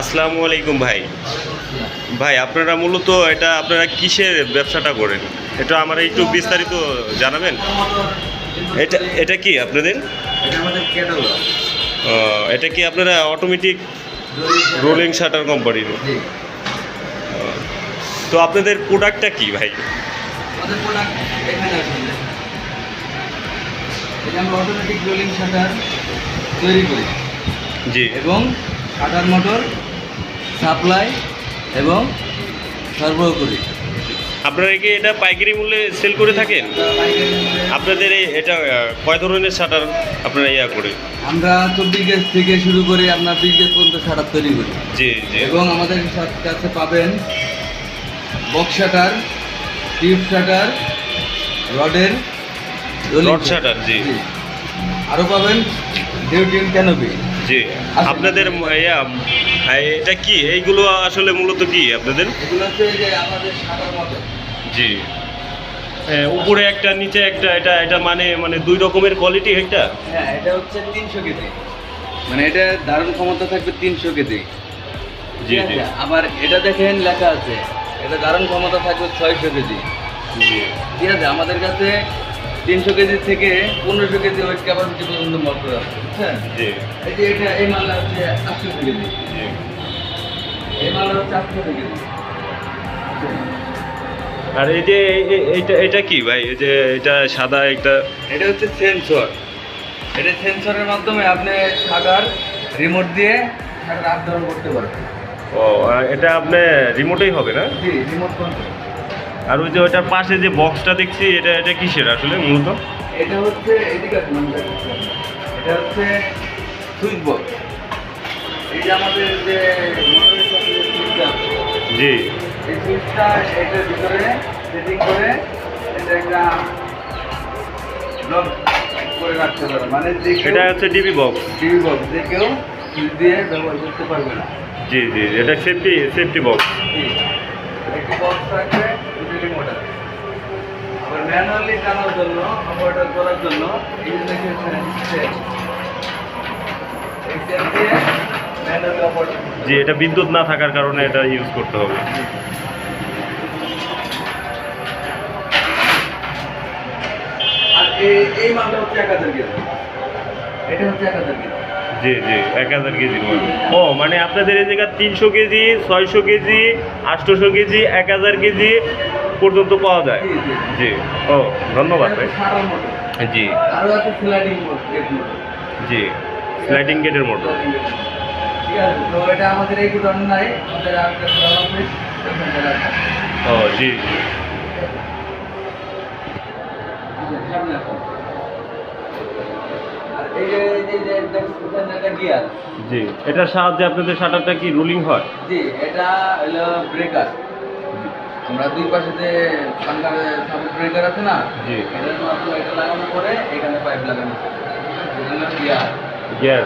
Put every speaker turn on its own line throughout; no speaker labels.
আসসালামু আলাইকুম ভাই। ভাই আপনারা মূলত এটা আপনারা কিসের ব্যবসাটা করেন? এটা আমার একটু বিস্তারিত জানাবেন। এটা এটা কি আপনাদের?
এটা
কি আপনারা অটোমেটিক রোলিং শাটার কোম্পানির তো আপনাদের প্রোডাক্টটা কি ভাই?
অটোমেটিক রোলিং শাটার তৈরি করি।
জি।
এবং শাটার মোটর সাপ্লাই এবং সরবরাহ করি।
আপনারা কি এটা পাইকারি মূল্যে সেল করে থাকেন? আপনাদের এই এটা কয় ধরনের শাটার আপনারা ইয়া করে?
আমরা চব্বিশ গেজ থেকে শুরু করে আপনার বিশ গেজ পর্যন্ত শাটার তৈরি করি।
জি জি।
এবং আমাদের কাছে পাবেন বক্স শাটার টিউব শাটার রডের
রড শাটার জি।
আরও পাবেন ডিউটিন ক্যানোপি।
জি। আপনাদের ম- এটা কি? এইগুলো আসলে মূলত কি আপনাদের?
এগুলো যে আমাদের শাটার মোটর
জি। উপরে একটা নিচে একটা এটা এটা মানে মানে দুই রকমের কোয়ালিটি একটা?
হ্যাঁ এটা হচ্ছে তিনশো কেজি। মানে এটা ধারণ ক্ষমতা থাকবে তিনশো কেজি।
জি জি?
আবার এটা দেখেন লেখা আছে এটা ধারণ ক্ষমতা থাকবে ছয়শো কেজি।
জি।
ঠিক আছে? আমাদের কাছে তিনশো কেজি থেকে পনেরোশো কেজি ওয়েট ক্যাপাসিটি পর্যন্ত মোটর আছে বুঝছেন
জি।
এই যে এটা এই মালটা হচ্ছে আটশো কেজি।
জি।
এই মালটা হচ্ছে আটশো কেজি।
আর এই যে এটা এটা কি ভাই? এই যে এটা সাদা একটা
এটা হচ্ছে সেন্সর। এটা সেন্সরের মাধ্যমে আপনি সাদার রিমোট দিয়ে ডাউন করতে পারবেন
ও এটা আপনার রিমোটেই হবে না?
জি রিমোট কন্ট্রোল
আর ওই যে ওটার পাশে যে বক্সটা দেখছি এটা এটা কিসের আসলে মূলত?
এটা হচ্ছে এদিকে। এটা হচ্ছে সুইচ বক্স এই যে আমাদের যে
জি।
এই সুইচটা এটার ভিতরে সেটিং করে এটা একটা লক করে রাখতে পারে মানে যে
এটা হচ্ছে ডিবি বক্স
টিভি বক্স যে কেউ সুইচ দিয়ে ব্যবহার করতে পারবে না।
জি জি এটা সেফটি সেফটি বক্স।
একটি বক্স থাকবে দুটি রিমোট ম্যানুয়ালি টানার জন্য অপারেটর করার জন্য এই যে দেখেন সেট এই সেট দিয়ে ম্যানুয়ালি অপারেটর
জি এটা বিদ্যুৎ না থাকার কারণে এটা ইউজ করতে হবে।
এই এই মালটা হচ্ছে এক হাজার কেজি। এটা হচ্ছে এক হাজার কেজি।
জি জি এক হাজার কেজি ও মানে আপনাদের এই জায়গায় তিনশো কেজি ছয়শো কেজি আটশোশো কেজি এক হাজার কেজি পর্যন্ত পাওয়া যায়।
জি
ও ধন্যবাদ ভাই। জি। জি স্লাইডিং গেটের মোটর
ঠিক আছে তো এটা আমাদের এই গুদাম নাই আমাদের আরেকটা গুদাম আছে।
ও জি। জি জি এটার সাহায্যে আপনাদের শাটারটা কি রুলিং হয়?
জি এটা হলো ব্রেকার আমরা দুই পাশে যে পাঙ্কার সামনে ব্রেকার আছে না
জি।
এটার মাধ্যমে এটা লাগানো করে এখানে পাইপ লাগানো এটা গিয়ার
গিয়ার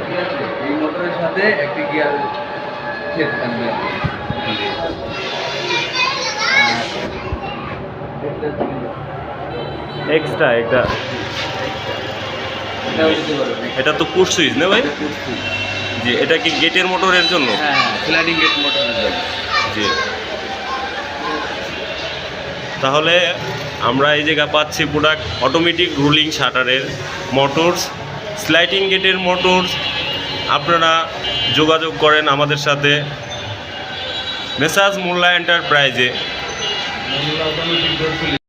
এই মোটরের সাথে একটি গিয়ার সেট থাকবে।
এক্সট্রা এটা। এটা তো পুশ সুইচ না ভাই? জি এটা কি গেটের মোটরের জন্য?
হ্যাঁ স্লাইডিং গেট মোটরের জন্য।
জি। তাহলে আমরা এই জায়গা পাচ্ছি প্রোডাক্ট অটোমেটিক রুলিং শাটারের মোটরস স্লাইটিং গেটের মোটরস আপনারা যোগাযোগ করেন আমাদের সাথে মেসাজ মোল্লা এন্টারপ্রাইজে